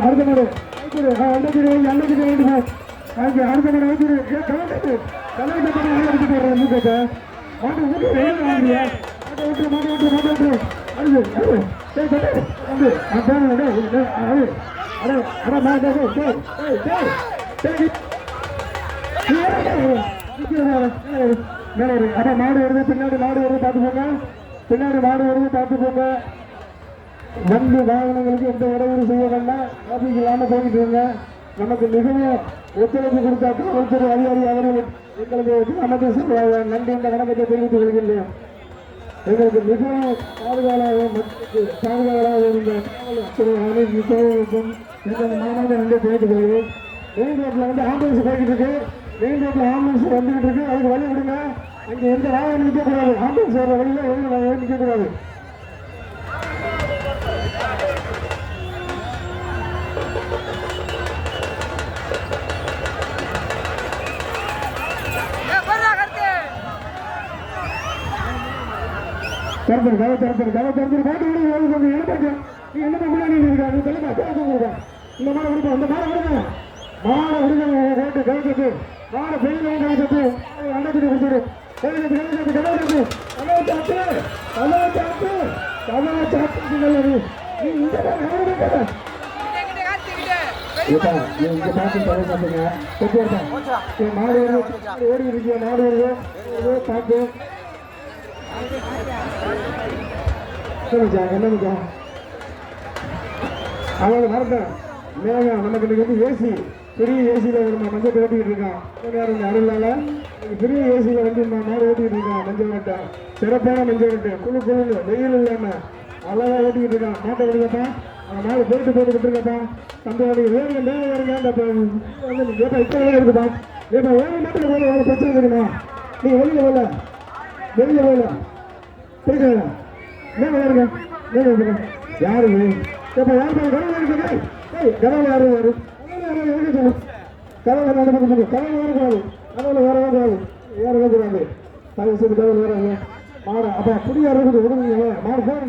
அடுத்த மாடு வைத்திரு அண்டகிரி அண்டகிரி வேண்டு அதுக்கு அடுத்த மாடு வைத்திரு கலந்துட்டு கலந்து பண்ணி அழைச்சிட்டு போடுறேன் மூக்கத்தை மாட்டு ஊட்டு வெயில் வாங்குறியா மாட்டை விட்டு மாட்டை விட்டு மாட்டை விட்டு அடுத்து அடுத்து டேய் டேய் வந்து அதான் அடே அடே அடே மா டேய் டேய் டேய் டேய் மாடு வருது பின்னாடி மாடு வருது பார்த்து போங்க பின்னாடி மாடு வருது பார்த்து போங்க வண்டி வாகனங்களுக்கு எந்த இடையூறு செய்ய வேண்டாம். டிராபிக் இல்லாமல் போயிட்டு இருங்க. நமக்கு மிகவும் ஒத்துழைப்பு கொடுத்த காவல்துறை அதிகாரி அவர்கள் எங்களுக்கு கிராமத்தை சார்பாக நன்றி என்ற வணக்கத்தை தெரிவித்துக் கொள்கின்றேன். எங்களுக்கு மிகவும் பாதுகாப்பாக மக்களுக்கு பாதுகாப்பாக இருந்த காவல் துறை எங்கள் மாணவர்கள் நன்றி தெரிவித்துக் கொள்கிறேன் மெயின் ரோட்டில் வந்து ஆம்புலன்ஸ் போய்கிட்டு இருக்கு. மெயின் ரோட்டில் ஆம்புலன்ஸ் வந்துகிட்டு இருக்கு. அதுக்கு வழி விடுங்க. அங்கே எந்த வாகனம் நிற்கக்கூடாது. ஆம்புலன்ஸ் வர வழியில் எதுவும் நிற்கக்கூடாது. திறந்துரு கதை திறந்துரு கதை திறந்துரு. பாட்டு விடு ஓடி கொஞ்சம் எழுப்பாங்க நீ என்ன முன்னாடி இருக்கா நீ தலைமா பேசுங்க இந்த மாடை விடுங்க இந்த மாடை விடுங்க மாடை விடுங்க ரோட்டு கவிச்சது மாடை பெரிய கவிச்சது அண்டத்துக்கு கொடுத்துரு. கவிச்சது கவிச்சது கவிச்சது கதவை சாத்து கதவை சாத்து கதவை சாத்து நல்லது நீ. இந்த இங்க கொண்டு சரி, மாடு வருது. ஓடி இருக்கியா மாடு வருது. வருது, பார்த்து சொல்லுச்சா அவங்க வரட்டும் மேகம் நமக்கு இன்னைக்கு வந்து ஏசி பெரிய ஏசியில் நம்ம மஞ்சள் ஓட்டிக்கிட்டு இருக்கான். யாரும் அருளால பெரிய ஏசியில் வந்து நான் மேலே ஓட்டிக்கிட்டு இருக்கான் மஞ்சள் வெட்டை. சிறப்பான மஞ்சள் வெட்டு. குழு குழு வெயில் இல்லாம அழகா ஓட்டிக்கிட்டு இருக்கான். மாட்டை விடுங்கப்பா அந்த மாடு போட்டு போட்டுக்கிட்டு இருக்கப்பா. தம்பி வேணுங்க மேலே வருங்க அந்த இப்போ இருக்குப்பா. ஏப்பா வேறு மாட்டில் போல வேறு பிரச்சனை இருக்குமா? நீங்கள் வெளியில் போகல வெளியில் போகல போயிட்டு என்ன வருங்க என்ன வருங்க யாரு இப்போ யார் மேலே கடவுள் இருக்குது ஏய் கடவுள் யாரும் யாரு கடவுள் யாரும் எழுதி சொல்லு. கடவுள் நடந்து சொல்லு கடவுள் கூடாது கடவுள் வரக்கூடாது யாரும் வரக்கூடாது தயவு செய்து கடவுள் வராங்க மாடு அப்போ புடியா இருக்குது விடுங்க மாடு போக